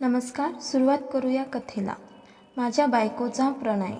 नमस्कार सुरुवात करूया कथेला. माझ्या बायकोचा प्रणय.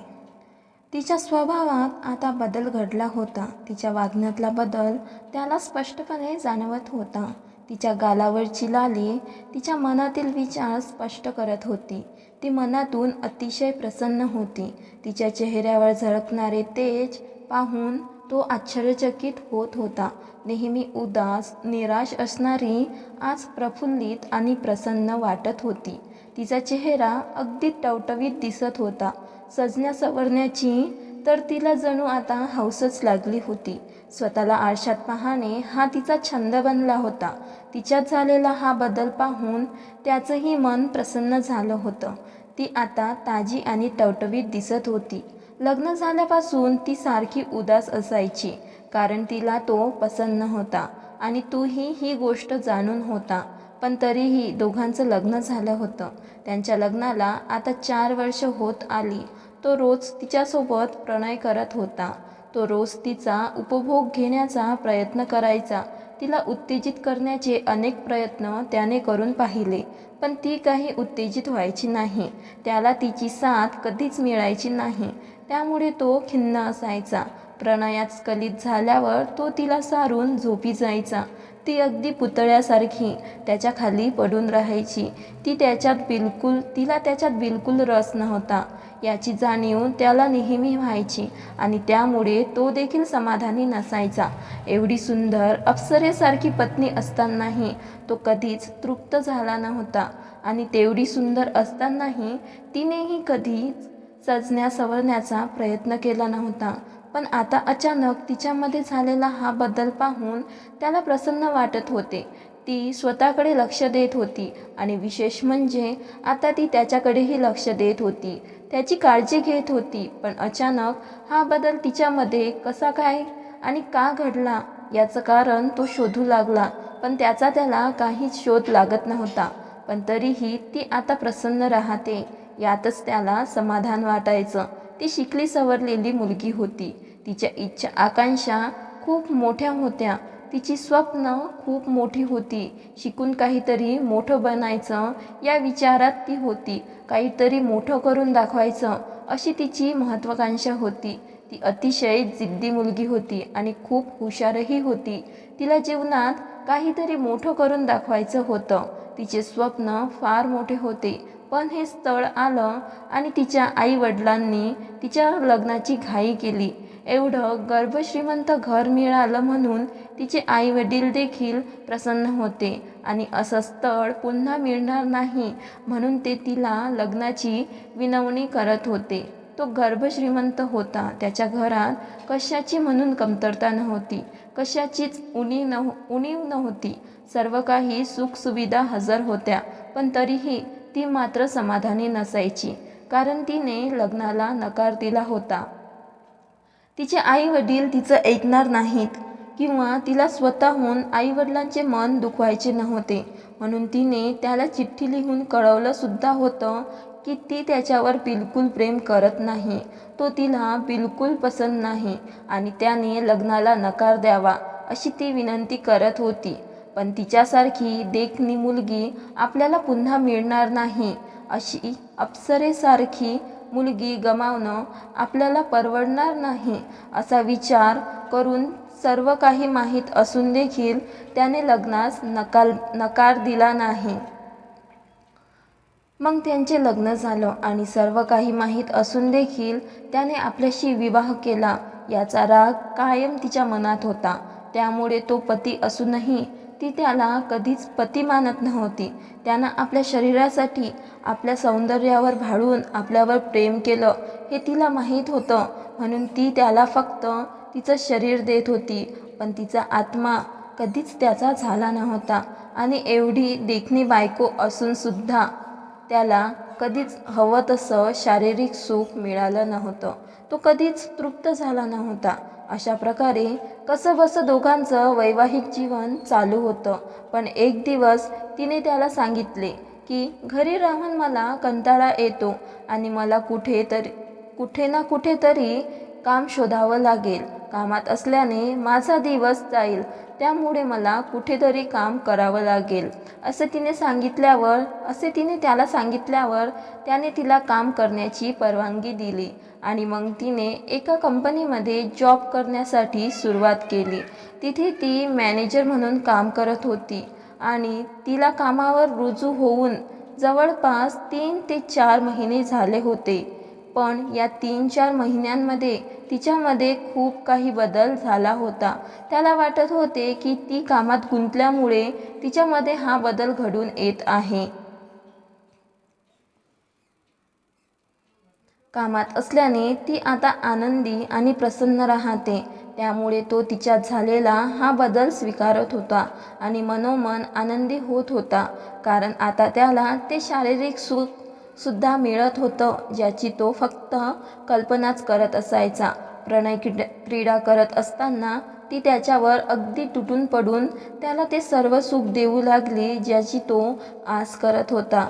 तिच्या स्वभावात आता बदल घडला होता. तिच्या वागण्यातला बदल त्याला स्पष्टपणे जाणवत होता. तिच्या गालावरची लाली तिच्या मनातील विचार स्पष्ट करत होती. ती मनातून अतिशय प्रसन्न होती. तिच्या चेहऱ्यावर झळकणारे तेज पाहून तो आश्चर्यचकित होत होता. नेहमी उदास निराश असणारी आज प्रफुल्लित आणि प्रसन्न वाटत होती. तिचा चेहरा अगदी टवटवीत दिसत होता. सजण्या सवरण्याची तर तिला जणू आता हौसच लागली होती. स्वतःला आरशात पाहणे हा तिचा छंद बनला होता. तिच्यात झालेला हा बदल पाहून त्याचंही मन प्रसन्न झालं होतं. ती आता ताजी आणि टवटवीत दिसत होती. लग्न झाल्यापासून ती सारखी उदास असायची कारण तिला तो पसंत होता आणि तूही ही गोष्ट जाणून होता. पण तरीही दोघांचं लग्न झालं होतं. त्यांच्या लग्नाला आता चार वर्ष होत आली. तो रोज तिच्यासोबत प्रणय करत होता. तो रोज तिचा उपभोग घेण्याचा प्रयत्न करायचा. तिला उत्तेजित करण्याचे अनेक प्रयत्न त्याने करून पाहिले पण ती काही उत्तेजित व्हायची नाही. त्याला तिची साथ कधीच मिळायची नाही. त्यामुळे तो खिन्न असायचा. प्रणयात स्खलित झाल्यावर तो तिला सारून झोपी जायचा. ती अगदी पुतळ्यासारखी त्याच्याखाली पडून राहायची. ती त्याच्यात बिलकुल तिला त्याच्यात बिलकुल रस नव्हता. याची जाणीव त्याला नेहमी व्हायची आणि त्यामुळे तो देखील समाधानी नसायचा. एवढी सुंदर अप्सरेसारखी पत्नी असतानाही तो कधीच तृप्त झाला नव्हता आणि तेवढी सुंदर असतानाही तिनेही कधीच सजण्या सवरण्याचा प्रयत्न केला नव्हता. पण आता अचानक तिच्यामध्ये झालेला हा बदल पाहून त्याला प्रसन्न वाटत होते. ती स्वतःकडे लक्ष देत होती आणि विशेष म्हणजे आता ती त्याच्याकडेही लक्ष देत होती. त्याची काळजी घेत होती पण अचानक हा बदल तिच्यामध्ये कसा काय आणि का घडला याचं कारण तो शोधू लागला पण त्याचा त्याला काहीच शोध लागत नव्हता. पण तरीही ती आता प्रसन्न राहते. यातच त्याला समाधान वाटायचं. ती शिकली सवरलेली मुलगी होती. तिच्या इच्छा आकांक्षा खूप मोठ्या होत्या. तिची स्वप्न खूप मोठी होती. शिकून काहीतरी मोठं बनायचं या विचारात ती होती. काहीतरी मोठं करून दाखवायचं अशी तिची महत्त्वाकांक्षा होती. ती अतिशय जिद्दी मुलगी होती आणि खूप हुशारही होती. तिला जीवनात काहीतरी मोठं करून दाखवायचं होतं. तिचे स्वप्न फार मोठे होते. पण हे स्थळ आलं आणि तिच्या आईवडिलांनी तिच्या लग्नाची घाई केली. एवढं गर्भश्रीमंत घर मिळालं म्हणून तिचे आईवडील देखील प्रसन्न होते आणि असं स्थळ पुन्हा मिळणार नाही म्हणून ते तिला लग्नाची विनवणी करत होते. तो गर्भश्रीमंत होता. त्याच्या घरात कशाची म्हणून कमतरता नव्हती. कशाचीच उणीव नव्ह उणीव नव्हती. सर्व काही सुखसुविधा हजर होत्या. पण तरीही ती मात्र समाधानी नसायची कारण तिने लग्नाला नकार दिला होता. तिचे आई वडील तिचं ऐकणार नाहीत किंवा तिला स्वतःहून आईवडिलांचे मन दुखवायचे नव्हते म्हणून तिने त्याला चिठ्ठी लिहून कळवलंसुद्धा होतं की ती त्याच्यावर बिलकुल प्रेम करत नाही. तो तिला बिलकुल पसंत नाही आणि त्याने लग्नाला नकार द्यावा अशी ती विनंती करत होती. पण तिच्यासारखी देखणी मुलगी आपल्याला पुन्हा मिळणार नाही अशी अप्सरेसारखी मुलगी गमावणं आपल्याला परवडणार नाही असा विचार करून सर्व काही माहीत असून देखील त्याने लग्नास नकार नकार दिला नाही. मग त्यांचे लग्न झालं आणि सर्व काही माहीत असून देखील त्याने आपल्याशी विवाह केला याचा राग कायम तिच्या मनात होता. त्यामुळे तो पती असूनही ती त्याला कधीच पती मानत नव्हती. त्यानं आपल्या शरीरासाठी आपल्या सौंदर्यावर भाळून आपल्यावर प्रेम केलं. हे तिला माहीत होतं. म्हणून ती त्याला फक्त तिचं शरीर देत होती. पण तिचा आत्मा कधीच त्याचा झाला नव्हता. आणि एवढी देखणी बायको असूनसुद्धा त्याला कधीच हवं तसं शारीरिक सुख मिळालं नव्हतं. तो कधीच तृप्त झाला नव्हता. अशा प्रकारे कसंबसं दोघांचं वैवाहिक जीवन चालू होतं. पण एक दिवस तिने त्याला सांगितले की घरी राहून मला कंटाळा येतो आणि मला कुठे तरी कुठे ना कुठेतरी काम शोधावं लागेल. कामात असल्याने माझा दिवस जाईल. त्यामुळे मला कुठेतरी काम करावं लागेल. असं तिने सांगितल्यावर असे तिने त्याला सांगितल्यावर त्याने तिला काम करण्याची परवानगी दिली आणि मग तिने एका कंपनीमध्ये जॉब करण्यासाठी सुरुवात केली. तिथे ती मॅनेजर म्हणून काम करत होती आणि तिला कामावर रुजू होऊन जवळपास तीन ते चार महिने झाले होते. पण या तीन चार महिन्यांमध्ये तिच्यामध्ये खूप काही बदल झाला होता. त्याला वाटत होते की ती कामात गुंतल्यामुळे तिच्यामध्ये हा बदल घडून येत आहे. कामात असल्याने ती आता आनंदी आणि प्रसन्न राहते. त्यामुळे तो तिच्यात झालेला हा बदल स्वीकारत होता आणि मनोमन आनंदी होत होता. कारण आता त्याला ते शारीरिक सुख सुद्धा मिळत होतं ज्याची तो फक्त कल्पनाच करत असायचा. प्रणय क्रीड क्रीडा करत असताना ती त्याच्यावर अगदी तुटून पडून त्याला ते सर्व सुख देऊ लागली ज्याची तो आस करत होता.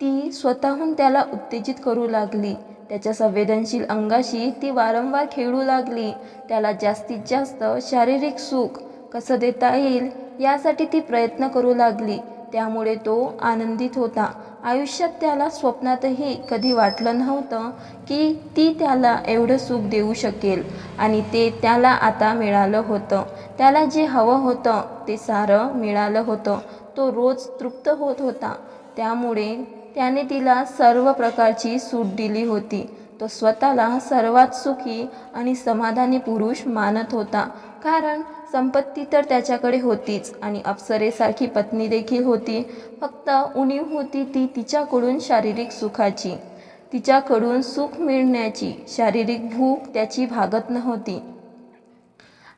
ती स्वतःहून त्याला उत्तेजित करू लागली. त्याच्या संवेदनशील अंगाशी ती वारंवार खेळू लागली. त्याला जास्तीत जास्त शारीरिक सुख कसं देता येईल यासाठी ती प्रयत्न करू लागली. त्यामुळे तो आनंदित होता. आयुष्यात त्याला स्वप्नातही कधी वाटलं नव्हतं की ती त्याला एवढं सुख देऊ शकेल आणि ते त्याला आता मिळालं होतं. त्याला जे हवं होतं ते सारं मिळालं होतं. तो रोज तृप्त होत होता. त्यामुळे त्याने तिला सर्व प्रकारची सूट दिली होती. तो स्वतःला सर्वात सुखी आणि समाधानी पुरुष मानत होता. कारण संपत्ती तर त्याच्याकडे होतीच आणि अप्सरेसारखी पत्नी देखील होती. फक्त उणीव होती ती तिच्याकडून शारीरिक सुखाची. तिच्याकडून सुख मिळण्याची शारीरिक भूक त्याची भागत नव्हती.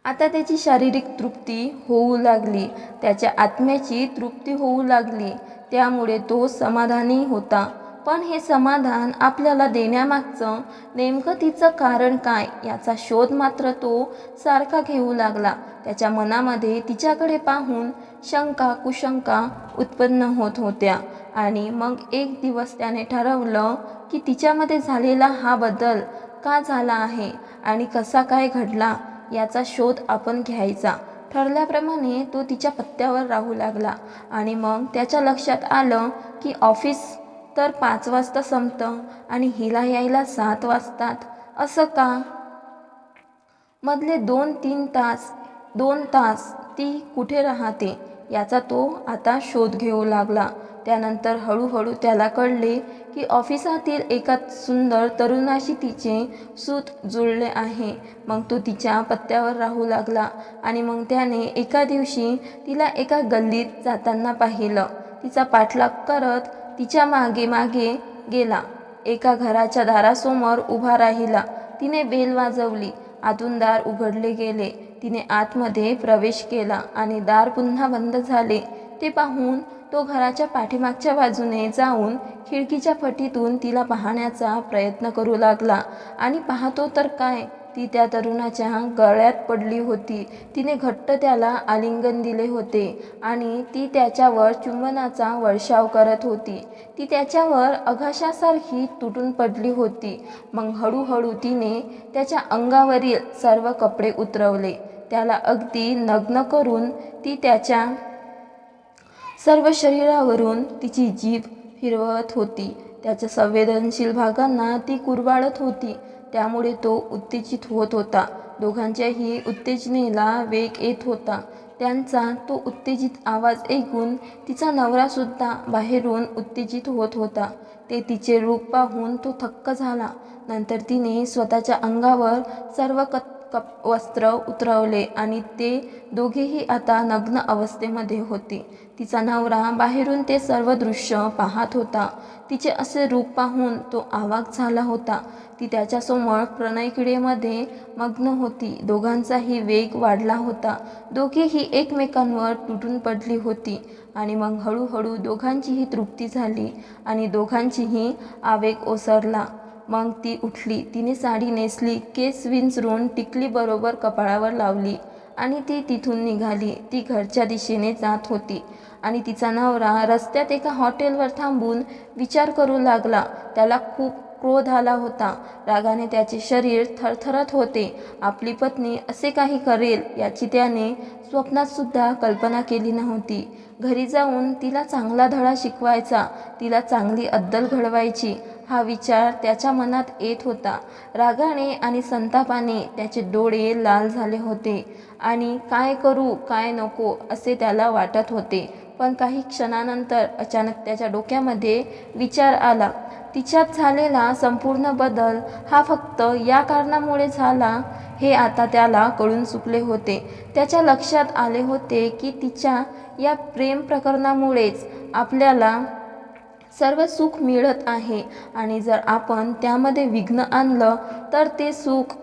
आता त्याची शारीरिक तृप्ती होऊ लागली. त्याच्या आत्म्याची तृप्ती होऊ लागली. त्यामुळे तो समाधानी होता. पण हे समाधान आपल्याला देण्यामागचं नेमकं तिचं कारण काय याचा शोध मात्र तो सारखा घेऊ लागला. त्याच्या मनामध्ये तिच्याकडे पाहून शंका कुशंका उत्पन्न होत होत्या. आणि मग एक दिवस त्याने ठरवलं की तिच्यामध्ये झालेला हा बदल का झाला आहे आणि कसा काय घडला याचा शोध आपण घ्यायचा. ठरल्याप्रमाणे तो तिच्या पत्त्यावर राहू लागला. आणि मग त्याच्या लक्षात आलं की ऑफिस तर पाच वाजता संपतं आणि हिला यायला सात वाजतात. असं का? मधले दोन तीन तास दोन तास ती कुठे राहते याचा तो आता शोध घेऊ लागला. त्यानंतर हळूहळू त्याला कळले की ऑफिसातील एका सुंदर तरुणाशी तिचे सूत जुळले आहे. मग तो तिच्या पत्त्यावर राहू लागला आणि मग त्याने एका दिवशी तिला एका गल्लीत जाताना पाहिलं. तिचा पाठलाग करत तिच्यामागे मागे गेला. एका घराच्या दारासमोर उभा राहिला. तिने बेल वाजवली. आतून दार उघडले गेले. तिने आतमध्ये प्रवेश केला आणि दार पुन्हा बंद झाले. ते पाहून तो घराच्या पाठीमागच्या बाजूने जाऊन खिडकीच्या फटीतून तिला पाहण्याचा प्रयत्न करू लागला. आणि पाहतो तर काय ती त्या तरुणाच्या गळ्यात पडली होती. तिने घट्ट त्याला आलिंगन दिले होते आणि ती त्याच्यावर चुंबनाचा वर्षाव करत होती. ती त्याच्यावर अघाशासारखी तुटून पडली होती. मग हळूहळू तिने त्याच्या अंगावरील सर्व कपडे उतरवले. त्याला अगदी नग्न करून ती त्याच्या सर्व शरीरावरून तिची जीभ फिरवत होती. त्याच्या संवेदनशील भागांना ती कुरवाळत होती. त्यामुळे तो उत्तेजित होत होता. दोघांच्याही उत्तेजनेला वेग येत होता. त्यांचा तो उत्तेजित आवाज ऐकून तिचा नवरासुद्धा बाहेरून उत्तेजित होत होता. ते तिचे रूप पाहून तो थक्क झाला. नंतर तिने स्वतःच्या अंगावर सर्व कत् कप वस्त्र उतरवले आणि ते दोघेही आता नग्न अवस्थेमध्ये होते. तिचा नवरा बाहेरून ते सर्व दृश्य पाहत होता. तिचे असे रूप पाहून तो आवाक झाला होता. ती त्याच्यासमोर प्रणयक्रियेमध्ये मग्न होती. दोघांचाही वेग वाढला होता. दोघेही एकमेकांवर तुटून पडली होती आणि मग हळूहळू दोघांचीही तृप्ती झाली आणि दोघांचीही आवेग ओसरला. मग ती उठली. तिने साडी नेसली. केस विंचरून टिकली बरोबर कपाळावर लावली आणि ती तिथून निघाली. ती घरच्या दिशेने जात होती आणि तिचा नवरा रस्त्यात एका हॉटेलवर थांबून विचार करू लागला. त्याला खूप क्रोध आला होता. रागाने त्याचे शरीर थरथरत होते. आपली पत्नी असे काही करेल याची त्याने स्वप्नातसुद्धा कल्पना केली नव्हती. घरी जाऊन तिला चांगला धडा शिकवायचा. तिला चांगली अद्दल घडवायची. हा विचार त्याच्या मनात येत होता. रागाने आणि संतापाने त्याचे डोळे लाल झाले होते. आणि काय करू काय नको? असे त्याला वाटत होते. पण काही क्षणानंतर अचानक त्याच्या डोक्यामध्ये विचार आला. तिच्यात झालेला संपूर्ण बदल हा फक्त या कारणामुळे झाला हे आता त्याला कळून चुकले होते. त्याच्या लक्षात आले होते की तिच्या या प्रेम प्रकरणामुळेच आपल्याला सर्व सुख मिळत आहे. आणि जर आपण त्यामध्ये विघ्न आणलं तर ते सुख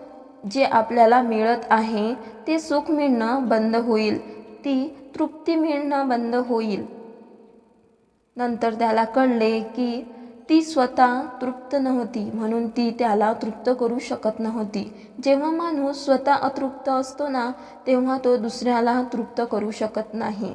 जे आपल्याला मिळत आहे ते सुख मिळणं बंद होईल. ती तृप्ती मिळणं बंद होईल. नंतर त्याला कळले की ती स्वतः तृप्त नव्हती म्हणून ती त्याला तृप्त करू शकत नव्हती. जेव्हा माणूस स्वतः अतृप्त असतो ना तेव्हा तो दुसऱ्याला तृप्त करू शकत नाही.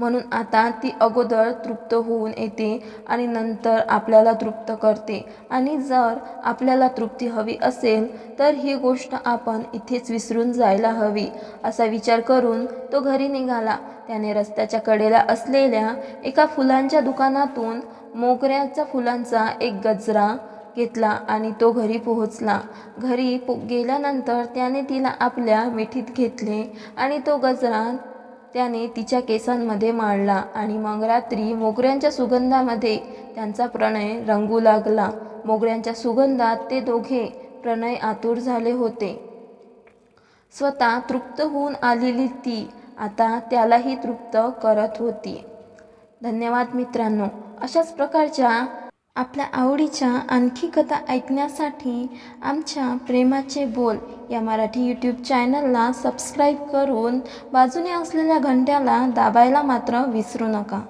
म्हणून आता ती अगोदर तृप्त होऊन येते आणि नंतर आपल्याला तृप्त करते. आणि जर आपल्याला तृप्ती हवी असेल तर ही गोष्ट आपण इथेच विसरून जायला हवी असा विचार करून तो घरी निघाला. त्याने रस्त्याच्या कडेला असलेल्या एका फुलांच्या दुकानातून मोगऱ्याच्या फुलांचा एक गजरा घेतला आणि तो घरी पोहोचला. घरी पो गेल्यानंतर त्याने तिला आपल्या मिठीत घेतले आणि तो गजरा त्याने तिच्या केसांमध्ये माळला आणि मग रात्री मोगऱ्यांच्या सुगंधामध्ये त्यांचा प्रणय रंगू लागला. मोगऱ्यांच्या सुगंधात ते दोघे प्रणय आतुर झाले होते. स्वतः तृप्त होऊन आलेली ती आता त्यालाही तृप्त करत होती. धन्यवाद मित्रांनो. अशाच प्रकारच्या आपल्या आवडीच्या आणखी कथा ऐकण्यासाठी आमच्या प्रेमाचे बोल या मराठी यूट्यूब चॅनलला सबस्क्राईब करून बाजूने असलेल्या घंट्याला दाबायला मात्र विसरू नका.